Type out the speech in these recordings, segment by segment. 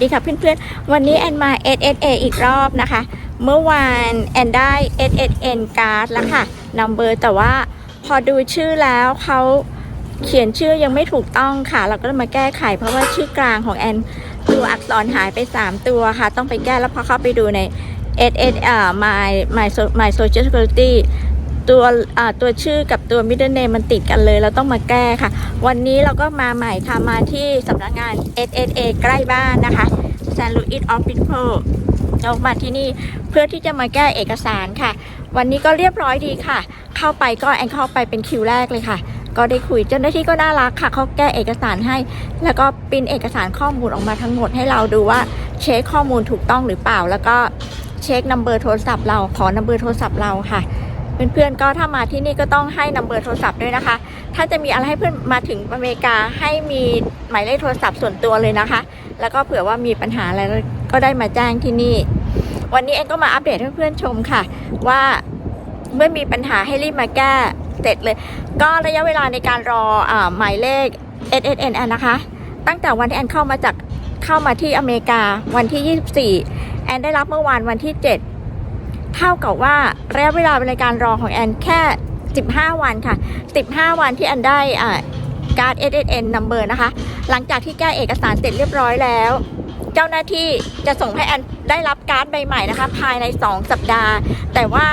ดีค่ะเพื่อนๆ วันนี้แอนมา SSA อีกรอบนะคะ เมื่อวานแอนได้ SSN card แล้วค่ะนัมเบอร์แต่ว่าพอดูชื่อแล้วเขาเขียนชื่อยังไม่ถูกต้องค่ะ เราก็มาแก้ไข เพราะว่าชื่อกลางของแอนตัวอักษรหายไป 3 ตัวค่ะ ต้องไปแก้แล้วพอเข้าไปดูใน SS อ่า my my my social security ตัวตัวชื่อกับตัว middle name มันติดกันเลยเราต้องมาแก้ค่ะ วันนี้เราก็มาใหม่ค่ะ มาที่สำนักงาน SSA ใกล้บ้านนะคะ San Luis Obispo เรามาที่นี่เพื่อที่จะมาแก้เอกสารค่ะ วันนี้ก็เรียบร้อยดีค่ะ เข้าไปก็แอนเข้าไปเป็นคิวแรกเลยค่ะ ก็ได้คุยเจ้าหน้าที่ก็น่ารักค่ะเขาแก้เอกสารให้ แล้วก็ปริ้นเอกสารข้อมูลออกมาทั้งหมดให้เราดูว่าเช็คข้อมูลถูกต้องหรือเปล่า แล้วก็เช็คนัมเบอร์โทรศัพท์เราขอนัมเบอร์โทรศัพท์เราค่ะ เพื่อนๆก็ถ้ามาที่นี่ก็ต้องให้นัมเบอร์โทรศัพท์ด้วยนะคะ ถ้าจะมีอะไรให้เพื่อนมาถึงอเมริกาให้มีหมายเลขโทรศัพท์ส่วนตัวเลยนะคะ แล้วก็เผื่อว่ามีปัญหาอะไรก็ได้มาแจ้งที่นี่ วันนี้เองก็มาอัปเดตให้เพื่อนๆชมค่ะ ว่าเมื่อมีปัญหาให้รีบมาแก้เสร็จเลย ก็ระยะเวลาในการรออหมายเลข SSN นะคะ ตั้งแต่วันที่แอนเข้ามาจากเข้ามาที่อเมริกาวันที่ 24 แอนได้รับเมื่อวานวันที่ 7 เท่ากับว่าระยะเวลาในการรอของแอนแค่ 15 วันค่ะ 15 วันที่แอนได้อ่าการ์ด SSN number นะคะ หลังจากที่แก้เอกสารเสร็จเรียบร้อยแล้ว เจ้าหน้าที่จะส่งให้แอนได้รับการ์ดใบใหม่นะคะ ภายใน 2 สัปดาห์ แต่ว่า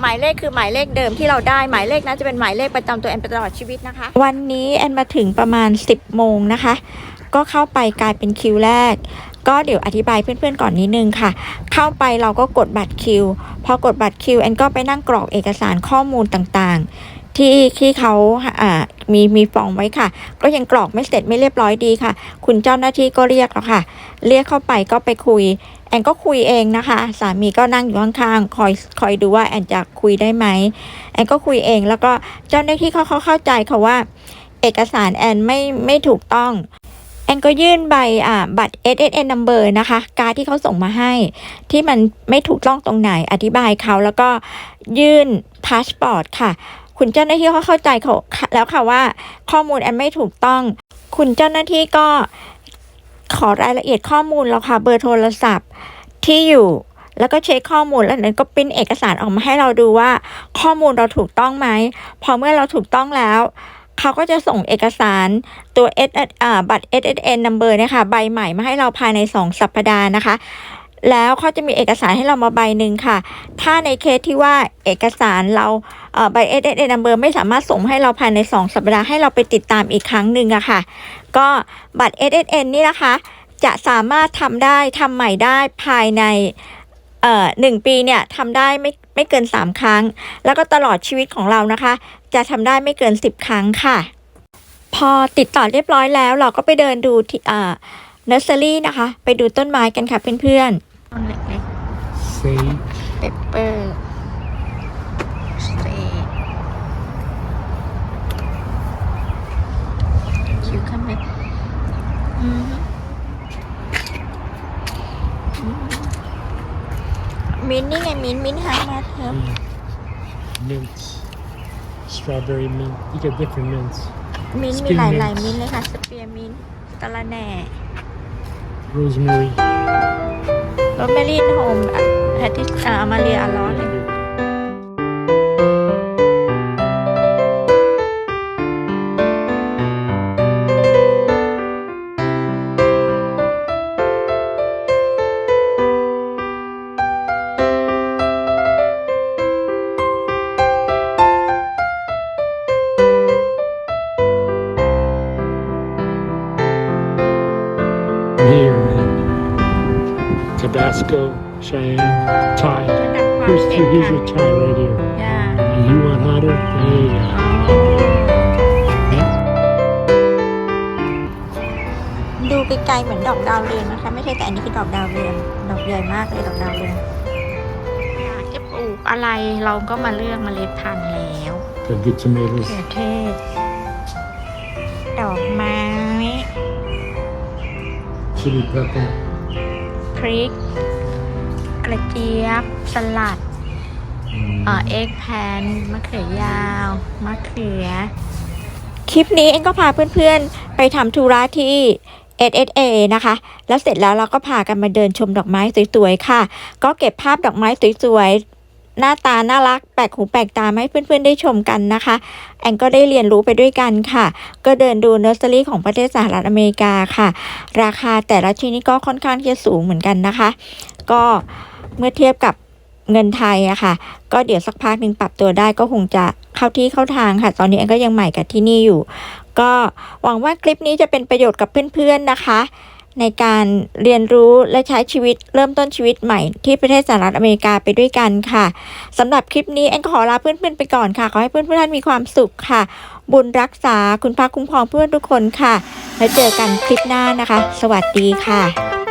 หมายเลขคือหมายเลขเดิมที่เราได้หมายเลขนั้นจะเป็นหมายเลขประจำตัวแอนไปตลอดชีวิตนะคะ วันนี้แอนมาถึงประมาณ 10 โมงนะคะ ก็เข้าไปกลายเป็นคิวแรก ก็เดี๋ยวอธิบายเพื่อนๆก่อนนิดนึงค่ะ เข้าไปเราก็กดบัตรคิว พอกดบัตรคิวแอนก็ไปนั่งกรอกเอกสารข้อมูลต่างๆ ที่ที่เขาอ่ามีมีฟองไว้ค่ะ ก็ยังกรอกไม่เสร็จไม่เรียบร้อยดีค่ะ คุณเจ้าหน้าที่ก็เรียกแล้วค่ะ เรียกเข้าไปก็ไปคุย แอนก็คุยเองนะคะ สามีก็นั่งอยู่ข้างๆคอยคอยดูว่าแอนจะคุยได้ไหมแอนก็คุยเองแล้วก็เจ้าหน้าที่เขาเขาเข้าใจค่ะว่า เอกสารแอนไม่ไม่ถูกต้อง อนก็ยื่นใบอ่าบัตร SSN number นะคะ การดที่เขาส่งมาให้ ที่มันไม่ถูกต้องตรงไหนอธิบายเขาแล้วก็ยื่นพาสปอร์ตค่ะ คุณเจ้าหน้าที่เขาเข้าใจเขาแล้วค่ะว่า ข้อมูลแอนไม่ถูกต้อง คุณเจ้าหน้าที่ก็ขอรายละเอียดข้อมูลเราค่ะเบอร์โทรศัพท์ที่อยู่แล้วก็เช็คข้อมูลแล้วนั้นก็ปริ้นเอกสารออกมาให้เราดูว่า ข้อมูลเราถูกต้องไหมพอเมื่อเราถูกต้องแล้ว เขาก็จะส่งเอกสารตัว S อ่าบัตร SSN number นี่ยค่ะใบใหม่มาให้เราภายใน 2 สัปดาห์นะคะ แล้วเขาจะมีเอกสารให้เรามาใบหนึ่งค่ะ ถ้าในเคสที่ว่าเอกสารเราเออใบ SSN number ไม่สามารถส่งให้เราภายใน 2 สัปดาห์ให้เราไปติดตามอีกครั้งหนึ่งอะค่ะ ก็บัตร SSN นี่นะคะ จะสามารถทำได้ทำใหม่ได้ภายใน เอ่อหนึ่งปีเนี่ยทำได้ไม่ไม่เกิน 3 ครั้ง แล้วก็ตลอดชีวิตของเรานะคะ จะทำได้ไม่เกิน 10 ครั้งค่ะ พอติดต่อเรียบร้อยแล้ว เราก็ไปเดินดูที่อ่าเนอร์เซอรี่นะคะ ไปดูต้นไม้กันค่ะเพื่อนๆ ต้นเล็ก Sage. ๆเปเปอร์สเตคิวคัมเมอืม มิ้นท์นี่ไงมิ้นท์มิ้นท์ฮามาเทม Mm. Mints. Strawberry mint. You get different mints. มิ้นท์มี Spin หลายหลาย mint มิ้นท์เลยค่ะ สเปียร์มิ้นท์ตะละแหน่ Rosemary. โรสแมรี่โฮมแพทิสอามาเรียอลอส Here, man. Tabasco, Cheyenne, Thai. ระดับความ Here's เผ็ two. ด Here's ค่ะ your Thai right here. ย่า And you want hotter? There you go. ดูไกลๆเหมือนดอกดาวเรืองนะคะ ไม่ใช่แต่อันนี้คือดอกดาวเรืองดอกใหญ่มากเลยดอกดาวเรืองอยากจะปลูกอะไรเราก็มาเลือกเมล็ดพันธุ์แล้ว Got good tomatoes. เขือเทศดอกไม้ Chili pepper. พริก กระเจี๊ยบ สลัด Mm. เอ่อเอ็กแพนมะเขือยาว มะเขือ คลิปนี้เองก็พาเพื่อนๆ ไปทำธุระที่ SSA นะคะ แล้วเสร็จแล้วเราก็พากันมาเดินชมดอกไม้สวยๆ ค่ะ ก็เก็บภาพดอกไม้สวยๆ หน้าตาน่ารักแปลกหูแปลกตามาให้เพื่อนๆได้ชมกันนะคะ แอนก็ได้เรียนรู้ไปด้วยกันค่ะ ก็เดินดูเนอร์เซอรี่ของประเทศสหรัฐอเมริกาค่ะ ราคาแต่ละชนิดก็ค่อนข้างที่จะสูงเหมือนกันนะคะ ก็เมื่อเทียบกับเงินไทยอะค่ะ ก็เดี๋ยวสักพักหนึ่งปรับตัวได้ก็คงจะเข้าที่เข้าทางค่ะ ตอนนี้แอนก็ยังใหม่กับที่นี่อยู่ ก็หวังว่าคลิปนี้จะเป็นประโยชน์กับเพื่อนๆนะคะ ในการเรียนรู้และใช้ชีวิตเริ่มต้นชีวิตใหม่ที่ประเทศสหรัฐอเมริกาไปด้วยกันค่ะสำหรับคลิปนี้แอนขอลาเพื่อนๆไปก่อนค่ะ ขอให้เพื่อนๆท่านมีความสุขค่ะ บุญรักษาคุณพระคุ้มครองเพื่อนทุกคนค่ะแล้วเจอกันคลิปหน้านะคะ สวัสดีค่ะ